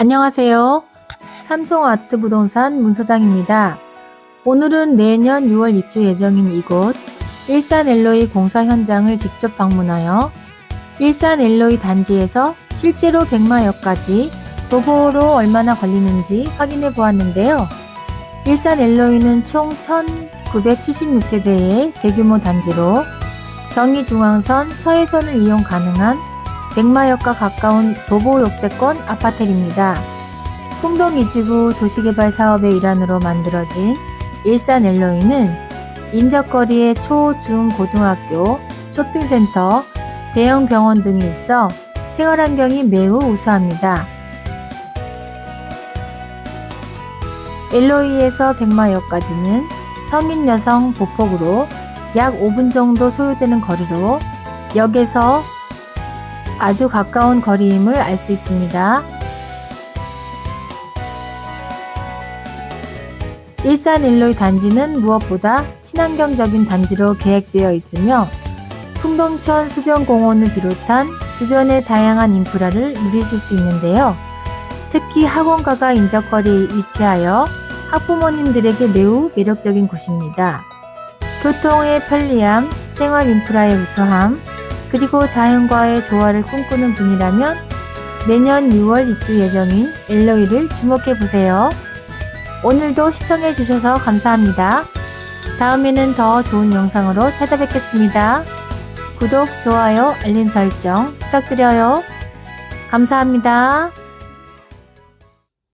안녕하세요. 삼성 아트 부동산 문소장입니다. 오늘은 내년 6월 입주 예정인 이곳 일산 엘로이 공사 현장을 직접 방문하여 일산 엘로이 단지에서 실제로 백마역까지 도보로 얼마나 걸리는지 확인해 보았는데요. 일산 엘로이는 총 1976세대의 대규모 단지로 경의중앙선 서해선을 이용 가능한 백마역과 가까운 도보 역세권 아파트입니다. 풍동 이지구 도시개발 사업의 일환으로 만들어진 일산 엘로이는 인접거리에 초, 중, 고등학교, 쇼핑센터, 대형 병원 등이 있어 생활 환경이 매우 우수합니다. 엘로이에서 백마역까지는 성인 여성 보폭으로 약 5분 정도 소요되는 거리로 역에서 아주 가까운 거리임을 알 수 있습니다. 일산 일로이 단지는 무엇보다 친환경적인 단지로 계획되어 있으며 풍동천 수변공원을 비롯한 주변의 다양한 인프라를 누리실 수 있는데요. 특히 학원가가 인접거리에 위치하여 학부모님들에게 매우 매력적인 곳입니다. 교통의 편리함, 생활 인프라의 우수함, 그리고 자연과의 조화를 꿈꾸는 분이라면 내년 6월 입주 예정인 엘로이를 주목해 보세요. 오늘도 시청해 주셔서 감사합니다. 다음에는 더 좋은 영상으로 찾아뵙겠습니다. 구독, 좋아요, 알림 설정 부탁드려요. 감사합니다.